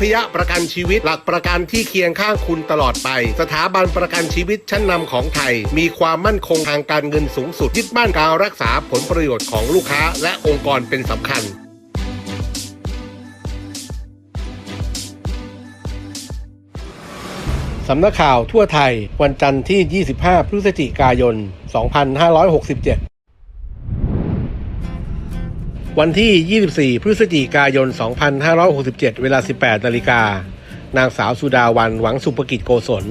ทยประกันชีวิต หลักประกันที่เคียงข้างคุณตลอดไป สถาบันประกันชีวิตชั้นนำของไทย มีความมั่นคงทางการเงินสูงสุดยึดมั่นการรักษาผลประโยชน์ของลูกค้า และองค์กรเป็นสำคัญสำนักข่าวทั่วไทย วันจันทร์ที่ 25 พฤศจิกายน 2567 วันที่ 24 พฤศจิกายน 2567 เวลา 18 นาฬิกา นางสาวสุดาวันหวังสุภกิจโกศล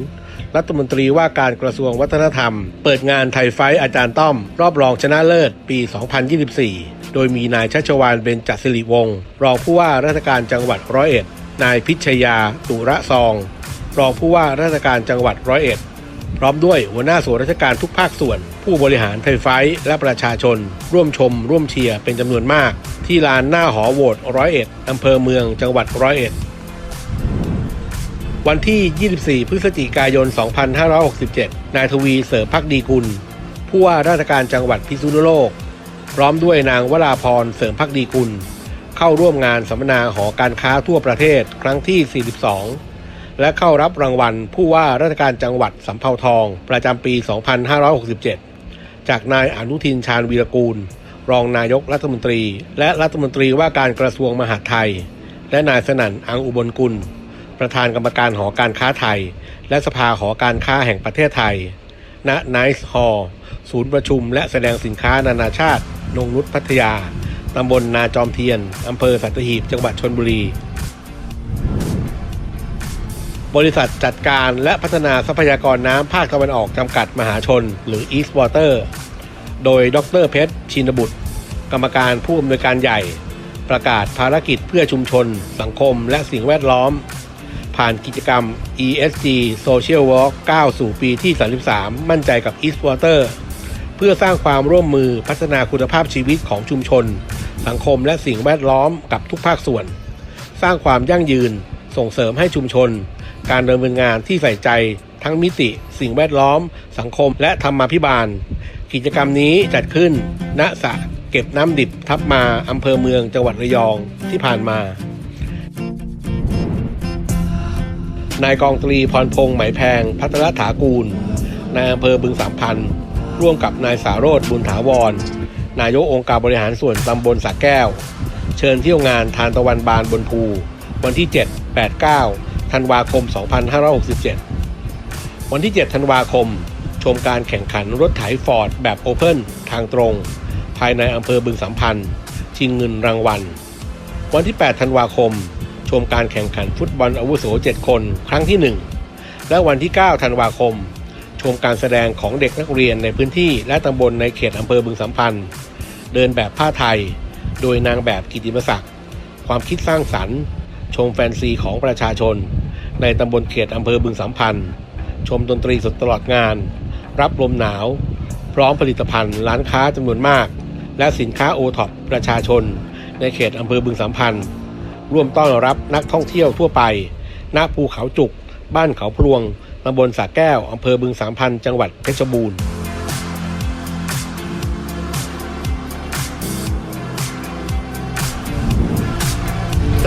รัฐมนตรีว่าการกระทรวงวัฒนธรรม เปิดงานไทยไฟอาจารย์ต้อม รอบรองชนะเลิศ ปี 2024 โดยมีนายชัชวานเบญจสิริวงศ์รองผู้ว่าราชการจังหวัดร้อยเอ็ด นายพิชยาตุระซอง รองผู้ว่าราชการจังหวัดร้อยเอ็ด พร้อมด้วยหัวหน้าส่วนราชการทุกภาคส่วน ผู้บริหารไทยไฟและประชาชน ร่วมชม ร่วมเชียร์เป็นจำนวนมาก ที่ลานหน้าหอโหวตร้อยเอ็ดอำเภอเมืองจังหวัดร้อยเอ็ดวันที่ 24 พฤศจิกายน 2567 นายทวีเสริมพักดีกุล ผู้ว่าราชการจังหวัดพิษณุโลก พร้อมด้วยนางวราพรเสริมพักดีกุล เข้าร่วมงานสัมมนาหอการค้าทั่วประเทศครั้งที่ 42 และเข้ารับรางวัลผู้ว่าราชการจังหวัดสำเภาทอง ประจำปี 2567 จากนายอนุทินชาญวีรกูล รองนายกรัฐมนตรี และรัฐมนตรีว่าการกระทรวงมหาดไทย และนายสนั่นอังอุบลกุล ประธานกรรมการหอการค้าไทย และสภาหอการค้าแห่งประเทศไทย ณไนซ์ฮอลศูนย์ประชุม และแสดงสินค้านานาชาตินงนุษพัทยาตำบลนาจอมเทียน อำเภอสัตหีบ จังหวัดชนบุรี บริษัทจัดการและพัฒนาทรัพยากรน้ำภาคตะวันออกจำกัดมหาชน หรือ East Water โดยดรเพชรชินบุตร กรรมการผู้อำนวยการใหญ่ ประกาศภารกิจเพื่อชุมชน สังคม และสิ่งแวดล้อม ผ่านกิจกรรม ESG Social Walk ก้าสู่ปีที่ 33 มั่นใจกับ East Water เพื่อสร้างความร่วมมือพัฒนาคุณภาพชีวิตของชุมชน สังคมและสิ่งแวดล้อมกับทุกภาคส่วน สร้างความยั่งยืน ส่งเสริมให้ชุมชน การดำเนินงานที่ใส่ใจทั้งมิติ สิ่งแวดล้อม สังคม และธรรมาภิบาล กิจกรรมนี้จัดขึ้น ณสระเก็บน้ำดิบทับมาอำเภอเมืองจังหวัดระยองที่ผ่านมา นายกองตรีพรพงษ์ไหมแพง พัฒนถากูล นายอำเภอบึงสามพันร่วมกับนายสาโรธบุญถาวร นายกองค์การบริหารส่วนตำบลสักแก้ว เชิญเที่ยวงานทานตะวันบานบนภู วันที่ 7 8 9 ธันวาคม 2567 วันที่ 7 ธันวาคม ชมการแข่งขันรถไถฟอร์ดแบบโอเพ่นทางตรง ภายในอำเภอบึงสามพันธ์ ชิงเงินรางวัล วันที่ 8 ธันวาคม ชมการแข่งขันฟุตบอลอาวุโส 7 คน ครั้งที่ 1 และวันที่ 9 ธันวาคม ชมการแสดงของเด็กนักเรียนในพื้นที่และตำบลในเขตอำเภอบึงสัมพันธ์ เดินแบบผ้าไทย โดยนางแบบกิติมศักดิ์ความคิดสร้างสรรค์ ชมแฟนซีของประชาชน ในตำบลเขตอำเภอบึงสามพันธ์ ชมดนตรีสดตลอดงาน รับลมหนาว พร้อมผลิตภัณฑ์ร้านค้าจำนวนมาก และสินค้าโอท็อปประชาชน ในเขตอำเภอบึงสามพันธ์ ร่วมต้อนรับนักท่องเที่ยวทั่วไปณภูเขาจุก บ้านเขาพลวงตำบลสาแก้วอำเภอบึงสามพันธ์จังหวัดเพชรบูรณ์